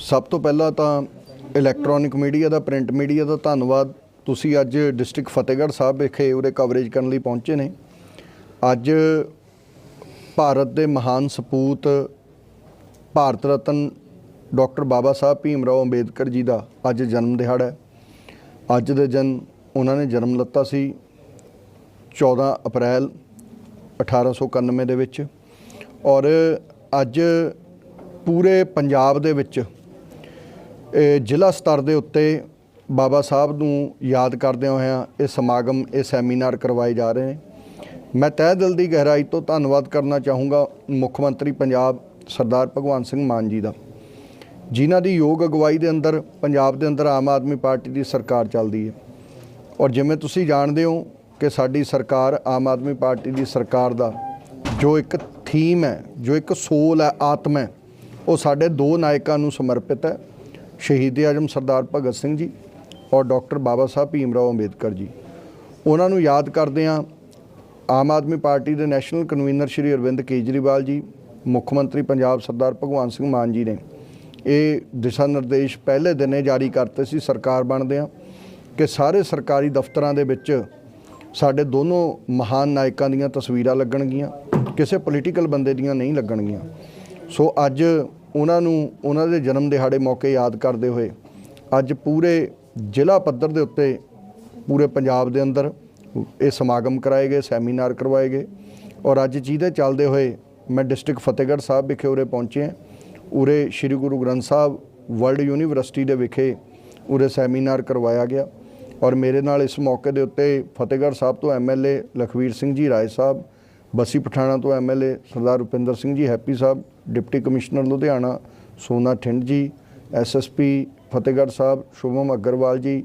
ਸਭ ਤੋਂ ਪਹਿਲਾਂ ਤਾਂ ਇਲੈਕਟ੍ਰੋਨਿਕ ਮੀਡੀਆ ਦਾ ਪ੍ਰਿੰਟ ਮੀਡੀਆ ਦਾ ਧੰਨਵਾਦ। ਤੁਸੀਂ ਅੱਜ ਡਿਸਟ੍ਰਿਕਟ ਫਤਿਹਗੜ੍ਹ ਸਾਹਿਬ ਵਿਖੇ ਉਹਦੇ ਕਵਰੇਜ ਕਰਨ ਲਈ ਪਹੁੰਚੇ ਨੇ। ਅੱਜ ਭਾਰਤ ਦੇ ਮਹਾਨ ਸਪੂਤ ਭਾਰਤ ਰਤਨ ਡਾਕਟਰ ਬਾਬਾ ਸਾਹਿਬ ਭੀਮ ਰਾਓ ਅੰਬੇਦਕਰ ਜੀ ਦਾ ਅੱਜ ਜਨਮ ਦਿਹਾੜਾ ਹੈ। ਅੱਜ ਦੇ ਦਿਨ ਉਹਨਾਂ ਨੇ ਜਨਮ ਲਿੱਤਾ ਸੀ 14 ਅਪ੍ਰੈਲ 1891 ਦੇ ਵਿੱਚ। ਔਰ ਅੱਜ ਪੂਰੇ ਪੰਜਾਬ ਦੇ ਵਿੱਚ ਜ਼ਿਲ੍ਹਾ ਸਤਰ ਦੇ ਉੱਤੇ ਬਾਬਾ ਸਾਹਿਬ ਨੂੰ ਯਾਦ ਕਰਦਿਆਂ ਹੋਇਆਂ ਇਹ ਸਮਾਗਮ, ਇਹ ਸੈਮੀਨਾਰ ਕਰਵਾਏ ਜਾ ਰਹੇ ਨੇ। ਮੈਂ ਤਹਿ ਦਿਲ ਦੀ ਗਹਿਰਾਈ ਤੋਂ ਧੰਨਵਾਦ ਕਰਨਾ ਚਾਹੂੰਗਾ ਮੁੱਖ ਮੰਤਰੀ ਪੰਜਾਬ ਸਰਦਾਰ ਭਗਵੰਤ ਸਿੰਘ ਮਾਨ ਜੀ ਦਾ, ਜਿਨ੍ਹਾਂ ਦੀ ਯੋਗ ਅਗਵਾਈ ਦੇ ਅੰਦਰ ਪੰਜਾਬ ਦੇ ਅੰਦਰ ਆਮ ਆਦਮੀ ਪਾਰਟੀ ਦੀ ਸਰਕਾਰ ਚੱਲਦੀ ਹੈ। ਔਰ ਜਿਵੇਂ ਤੁਸੀਂ ਜਾਣਦੇ ਹੋ ਕਿ ਸਾਡੀ ਸਰਕਾਰ ਆਮ ਆਦਮੀ ਪਾਰਟੀ ਦੀ ਸਰਕਾਰ ਦਾ ਜੋ ਇੱਕ ਥੀਮ ਹੈ, ਜੋ ਇੱਕ ਸੋਲ ਹੈ, ਆਤਮਾ ਹੈ, ਉਹ ਸਾਡੇ ਦੋ ਨਾਇਕਾਂ ਨੂੰ ਸਮਰਪਿਤ ਹੈ। ਸ਼ਹੀਦ ਆਜਮ ਸਰਦਾਰ ਭਗਤ ਸਿੰਘ ਜੀ ਔਰ ਡਾਕਟਰ ਬਾਬਾ ਸਾਹਿਬ ਭੀਮ ਰਾਓ ਅੰਬੇਦਕਰ ਜੀ। ਉਹਨਾਂ ਨੂੰ ਯਾਦ ਕਰਦੇ ਹਾਂ, ਆਮ ਆਦਮੀ ਪਾਰਟੀ ਦੇ ਨੈਸ਼ਨਲ ਕਨਵੀਨਰ ਸ਼੍ਰੀ ਅਰਵਿੰਦ ਕੇਜਰੀਵਾਲ ਜੀ, ਮੁੱਖ ਮੰਤਰੀ ਪੰਜਾਬ ਸਰਦਾਰ ਭਗਵੰਤ ਸਿੰਘ ਮਾਨ ਜੀ ਨੇ। ਇਹ ਦਿਸ਼ਾ ਨਿਰਦੇਸ਼ ਪਹਿਲੇ ਦਿਨੇ ਜਾਰੀ ਕਰਤੇ ਸੀ, ਸਰਕਾਰ ਬਣਦਿਆਂ ਕਿ ਸਾਰੇ ਸਰਕਾਰੀ ਦਫ਼ਤਰਾਂ ਦੇ ਵਿੱਚ ਸਾਡੇ ਦੋਨੋਂ ਮਹਾਨ ਨਾਇਕਾਂ ਦੀਆਂ ਤਸਵੀਰਾਂ ਲੱਗਣਗੀਆਂ, ਕਿਸੇ ਪੋਲੀਟੀਕਲ ਬੰਦੇ ਦੀਆਂ ਨਹੀਂ ਲੱਗਣਗੀਆਂ। ਸੋ ਅੱਜ ਉਹਨਾਂ ਨੂੰ, ਉਹਨਾਂ ਦੇ ਜਨਮ ਦਿਹਾੜੇ ਮੌਕੇ ਯਾਦ ਕਰਦੇ ਹੋਏ ਅੱਜ ਪੂਰੇ ਜ਼ਿਲ੍ਹਾ ਪੱਧਰ ਦੇ ਉੱਤੇ, ਪੂਰੇ ਪੰਜਾਬ ਦੇ ਅੰਦਰ ਇਹ ਸਮਾਗਮ ਕਰਾਏ ਗਏ, ਸੈਮੀਨਾਰ ਕਰਵਾਏ ਗਏ ਔਰ ਅੱਜ ਜਿਹਦੇ ਚੱਲਦੇ ਹੋਏ ਮੈਂ ਡਿਸਟ੍ਰਿਕਟ ਫਤਿਹਗੜ੍ਹ ਸਾਹਿਬ ਵਿਖੇ ਉਰੇ ਪਹੁੰਚੇ ਹਾਂ। ਉਰੇ ਸ੍ਰੀ ਗੁਰੂ ਗ੍ਰੰਥ ਸਾਹਿਬ ਵਰਲਡ ਯੂਨੀਵਰਸਿਟੀ ਦੇ ਵਿਖੇ ਉਰੇ ਸੈਮੀਨਾਰ ਕਰਵਾਇਆ ਗਿਆ ਔਰ ਮੇਰੇ ਨਾਲ ਇਸ ਮੌਕੇ ਦੇ ਉੱਤੇ ਫਤਿਹਗੜ੍ਹ ਸਾਹਿਬ ਤੋਂ ਐਮਐਲਏ ਲਖਵੀਰ ਸਿੰਘ ਜੀ ਰਾਏ ਸਾਹਿਬ ਬਸੀ ਪਠਾਣਾ ਤੋਂ MLA Sardar Rupinder Singh ji, happy Sahib, deputy commissioner Ludhiana, Sona Thind ji SSP Fatehgarh Sahib, Shubham Agarwal ji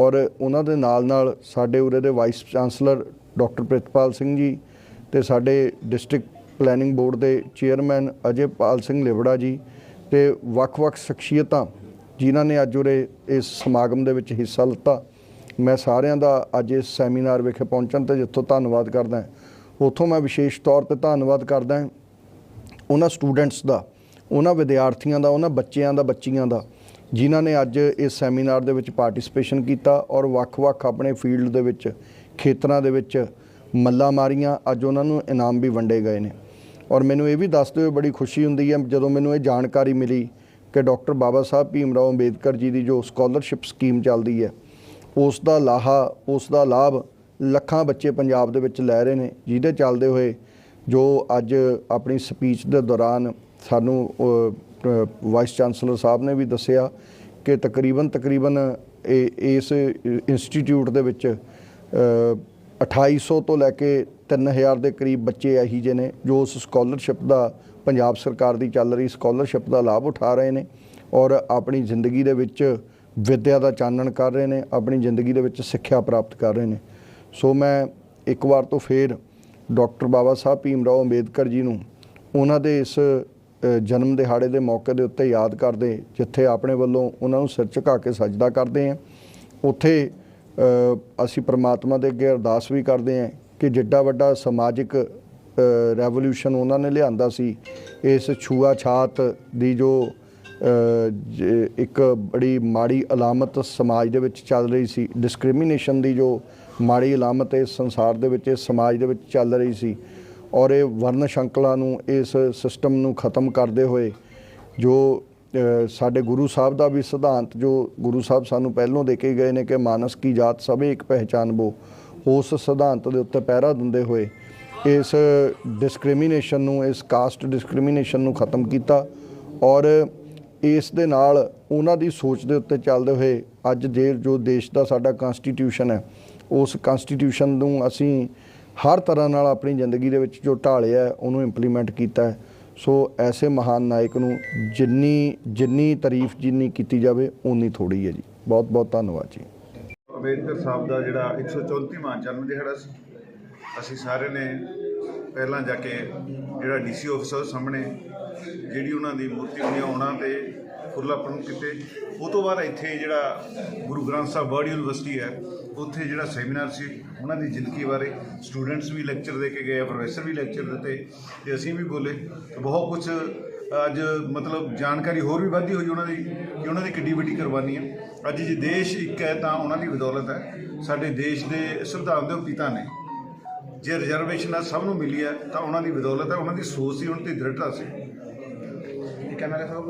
ਔਰ ਉਹਨਾਂ ਦੇ ਨਾਲ ਨਾਲ ਸਾਡੇ ਉਰੇ ਦੇ vice chancellor doctor Pritpal Singh ji ਤੇ ਸਾਡੇ ਡਿਸਟ੍ਰਿਕਟ ਪਲੈਨਿੰਗ ਬੋਰਡ ਦੇ ਚੇਅਰਮੈਨ ਅਜੇਪਾਲ ਸਿੰਘ ਲਿਵੜਾ ਜੀ ਤੇ ਵੱਖ-ਵੱਖ ਸ਼ਖਸੀਅਤਾਂ ਜਿਨ੍ਹਾਂ ਨੇ ਅੱਜ ਉਰੇ ਇਸ ਸਮਾਗਮ ਦੇ ਵਿੱਚ ਹਿੱਸਾ ਲਿੱਤਾ। ਮੈਂ ਸਾਰਿਆਂ ਦਾ ਅੱਜ ਇਸ ਸੈਮੀਨਾਰ ਵਿਖੇ ਪਹੁੰਚਣ ਤੇ ਜਿੱਥੋਂ ਧੰਨਵਾਦ ਕਰਦਾ ਹਾਂ। ਉੱਥੋਂ ਮੈਂ ਵਿਸ਼ੇਸ਼ ਤੌਰ ਤੇ ਧੰਨਵਾਦ ਕਰਦਾ ਹਾਂ ਉਹਨਾਂ ਸਟੂਡੈਂਟਸ ਦਾ, ਉਹਨਾਂ ਵਿਦਿਆਰਥੀਆਂ ਦਾ, ਉਹਨਾਂ ਬੱਚਿਆਂ ਦਾ, ਬੱਚੀਆਂ ਦਾ, ਜਿਨ੍ਹਾਂ ਨੇ ਅੱਜ ਇਸ ਸੈਮੀਨਾਰ ਦੇ ਵਿੱਚ ਪਾਰਟਿਸਿਪੇਸ਼ਨ ਕੀਤਾ ਔਰ ਵੱਖ-ਵੱਖ ਆਪਣੇ ਫੀਲਡ ਦੇ ਵਿੱਚ, ਖੇਤਰਾਂ ਦੇ ਵਿੱਚ ਮੱਲਾ ਮਾਰੀਆਂ, ਅੱਜ ਉਹਨਾਂ ਨੂੰ ਇਨਾਮ ਵੀ ਵੰਡੇ ਗਏ ਨੇ। ਔਰ ਮੈਨੂੰ ਇਹ ਵੀ ਦੱਸਦੇ ਹੋਏ ਬੜੀ ਖੁਸ਼ੀ ਹੁੰਦੀ ਹੈ ਜਦੋਂ ਮੈਨੂੰ ਇਹ ਜਾਣਕਾਰੀ ਮਿਲੀ ਕਿ ਡਾਕਟਰ ਬਾਬਾ ਸਾਹਿਬ ਭੀਮ ਰਾਓ ਅੰਬੇਦਕਰ ਜੀ ਦੀ ਜੋ ਸਕਾਲਰਸ਼ਿਪ ਸਕੀਮ ਚੱਲਦੀ ਹੈ, ਉਸ ਦਾ ਲਾਹਾ, ਉਸ ਦਾ ਲਾਭ ਲੱਖਾਂ ਬੱਚੇ ਪੰਜਾਬ ਦੇ ਵਿੱਚ ਲੈ ਰਹੇ ਨੇ ਜਿਹਦੇ ਚੱਲਦੇ ਹੋਏ ਜੋ ਅੱਜ ਆਪਣੀ ਸਪੀਚ ਦੇ ਦੌਰਾਨ ਸਾਨੂੰ ਵਾਈਸ ਚਾਂਸਲਰ ਸਾਹਿਬ ਨੇ ਵੀ ਦੱਸਿਆ ਕਿ ਤਕਰੀਬਨ ਤਕਰੀਬਨ ਇਹ ਇਸ ਇੰਸਟੀਚਿਊਟ ਦੇ ਵਿੱਚ ਅ, 2800 ਤੋਂ ਲੈ ਕੇ 3000 ਦੇ ਕਰੀਬ ਬੱਚੇ ਇਹੀ ਜਿਹੇ ਨੇ ਜੋ ਉਸ ਸਕਾਲਰਸ਼ਿਪ ਦਾ ਪੰਜਾਬ ਸਰਕਾਰ ਦੀ ਚੱਲ ਰਹੀ ਸਕਾਲਰਸ਼ਿਪ ਦਾ ਲਾਭ ਉਠਾ ਰਹੇ ਨੇ ਔਰ ਆਪਣੀ ਜ਼ਿੰਦਗੀ ਦੇ ਵਿੱਚ ਵਿੱਦਿਆ ਦਾ ਚਾਨਣ ਕਰ ਰਹੇ ਨੇ ਆਪਣੀ ਜ਼ਿੰਦਗੀ ਦੇ ਵਿੱਚ ਸਿੱਖਿਆ ਪ੍ਰਾਪਤ ਕਰ ਰਹੇ ਨੇ। ਸੋ ਮੈਂ ਇੱਕ ਵਾਰ ਤੋਂ ਫੇਰ ਡਾਕਟਰ ਬਾਬਾ ਸਾਹਿਬ ਭੀਮ ਰਾਓ ਅੰਬੇਦਕਰ ਜੀ ਨੂੰ ਉਹਨਾਂ ਦੇ ਇਸ ਜਨਮ ਦਿਹਾੜੇ ਦੇ ਮੌਕੇ ਦੇ ਉੱਤੇ ਯਾਦ ਕਰਦੇ, ਜਿੱਥੇ ਆਪਣੇ ਵੱਲੋਂ ਉਹਨਾਂ ਨੂੰ ਸਿਰ ਝੁਕਾ ਕੇ ਸਜਦਾ ਕਰਦੇ ਹਾਂ। ਉੱਥੇ ਅਸੀਂ ਪ੍ਰਮਾਤਮਾ ਦੇ ਅੱਗੇ ਅਰਦਾਸ ਵੀ ਕਰਦੇ ਹਾਂ ਕਿ ਜਿੱਡਾ ਵੱਡਾ ਸਮਾਜਿਕ ਰੈਵੋਲੂਸ਼ਨ ਉਹਨਾਂ ਨੇ ਲਿਆਂਦਾ ਸੀ, ਇਸ ਛੂਆਛਾਤ ਦੀ ਜੋ ਜ- ਇੱਕ ਬੜੀ ਮਾੜੀ ਅਲਾਮਤ ਸਮਾਜ ਦੇ ਵਿੱਚ ਚੱਲ ਰਹੀ ਸੀ, ਡਿਸਕ੍ਰਿਮੀਨੇਸ਼ਨ ਦੀ ਜੋ ਮਾੜੀ ਅਲਾਮਤ ਇਸ ਸੰਸਾਰ ਦੇ ਵਿੱਚ, ਇਸ ਸਮਾਜ ਦੇ ਵਿੱਚ ਚੱਲ ਰਹੀ ਸੀ ਔਰ ਇਹ ਵਰਨ ਸ਼ੰਕਲਾ ਨੂੰ, ਇਸ ਸਿਸਟਮ ਨੂੰ ਖਤਮ ਕਰਦੇ ਹੋਏ ਜੋ ਸਾਡੇ ਗੁਰੂ ਸਾਹਿਬ ਦਾ ਵੀ ਸਿਧਾਂਤ, ਜੋ ਗੁਰੂ ਸਾਹਿਬ ਸਾਨੂੰ ਪਹਿਲੋਂ ਦੇ ਕੇ ਗਏ ਨੇ ਕਿ ਮਾਨਸ ਕੀ ਜਾਤ ਸਭੇ ਇੱਕ ਪਹਿਚਾਨ ਬੋ, ਉਸ ਸਿਧਾਂਤ ਦੇ ਉੱਤੇ ਪਹਿਰਾ ਦਿੰਦੇ ਹੋਏ ਇਸ ਡਿਸਕ੍ਰਿਮੀਨੇਸ਼ਨ ਨੂੰ, ਇਸ ਕਾਸਟ ਡਿਸਕ੍ਰਿਮੀਨੇਸ਼ਨ ਨੂੰ ਖਤਮ ਕੀਤਾ ਔਰ ਇਸ ਦੇ ਨਾਲ ਉਹਨਾਂ ਦੀ ਸੋਚ ਦੇ ਉੱਤੇ ਚੱਲਦੇ ਹੋਏ ਅੱਜ ਜੇ ਜੋ ਦੇਸ਼ ਦਾ ਸਾਡਾ ਕਨਸਟੀਟਿਊਸ਼ਨ ਹੈ ਉਸ ਕਨਸਟੀਟਿਊਸ਼ਨ ਨੂੰ ਅਸੀਂ ਹਰ ਤਰ੍ਹਾਂ ਨਾਲ ਆਪਣੀ ਜ਼ਿੰਦਗੀ ਦੇ ਵਿੱਚ ਜੋ ਢਾਲਿਆ ਉਹਨੂੰ ਇੰਪਲੀਮੈਂਟ ਕੀਤਾ ਹੈ। ਸੋ ਐਸੇ ਮਹਾਨ ਨਾਇਕ ਨੂੰ ਜਿੰਨੀ ਜਿੰਨੀ ਤਾਰੀਫ ਜਿੰਨੀ ਕੀਤੀ ਜਾਵੇ ਉਨੀ ਥੋੜੀ ਹੈ ਜੀ। ਬਹੁਤ ਬਹੁਤ ਧੰਨਵਾਦ ਜੀ। ਅੰਬੇਦਕਰ ਸਾਹਿਬ ਦਾ ਜਿਹੜਾ 134ਵਾਂ ਜਨਮ ਦਿਹਾੜਾ ਸੀ, ਅਸੀਂ ਸਾਰੇ ਨੇ ਪਹਿਲਾਂ ਜਾ ਕੇ ਜਿਹੜਾ ਡੀਸੀ ਆਫਿਸਰ ਸਾਹਮਣੇ ਜਿਹੜੀ ਉਹਨਾਂ ਦੀ ਮੂਰਤੀ ਬਣੀ ਆਉਣਾ ਤੇ ਫੁੱਲ ਅਰਪਣ ਕੀਤੇ। ਉਹ ਤੋਂ ਬਾਅਦ ਇੱਥੇ ਜਿਹੜਾ ਗੁਰੂ ਗ੍ਰੰਥ ਸਾਹਿਬ ਵਰਡ ਯੂਨੀਵਰਸਿਟੀ ਹੈ, ਉੱਥੇ ਜਿਹੜਾ ਸੈਮੀਨਾਰ ਸੀ, ਉਹਨਾਂ ਦੀ ਜ਼ਿੰਦਗੀ ਬਾਰੇ ਸਟੂਡੈਂਟਸ ਵੀ ਲੈਕਚਰ ਦੇ ਕੇ ਗਏ ਪ੍ਰੋਫੈਸਰ ਵੀ ਲੈਕਚਰ ਦਿੱਤੇ, ਤੇ ਅਸੀਂ ਵੀ ਬੋਲੇ। ਬਹੁਤ ਕੁਝ ਅੱਜ ਮਤਲਬ ਜਾਣਕਾਰੀ ਹੋਰ ਵੀ ਵੱਧਦੀ ਹੋਈ ਉਹਨਾਂ ਦੀ, ਕਿ ਉਹਨਾਂ ਦੀ ਕਿੱਡੀ ਵੱਡੀ ਕੁਰਬਾਨੀ ਹੈ ਅੱਜ ਜੇ ਦੇਸ਼ ਇੱਕ ਹੈ, ਤਾਂ ਉਹਨਾਂ ਦੀ ਬਦੌਲਤ ਹੈ। ਸਾਡੇ ਦੇਸ਼ ਦੇ ਸੰਵਿਧਾਨ ਦੇ ਉਹ ਪਿਤਾ ਨੇ। ਜੇ ਰਿਜ਼ਰਵੇਸ਼ਨ ਆ ਸਭ ਨੂੰ ਮਿਲੀ ਹੈ, ਤਾਂ ਉਹਨਾਂ ਦੀ ਬਦੌਲਤ ਹੈ, ਉਹਨਾਂ ਦੀ ਸੋਚ ਸੀ, ਉਹਨਾਂ ਦੀ ਦ੍ਰਿੜਤਾ ਸੀ। ਇਹ ਕਹਿੰਦਾ ਸਾਹਿਬ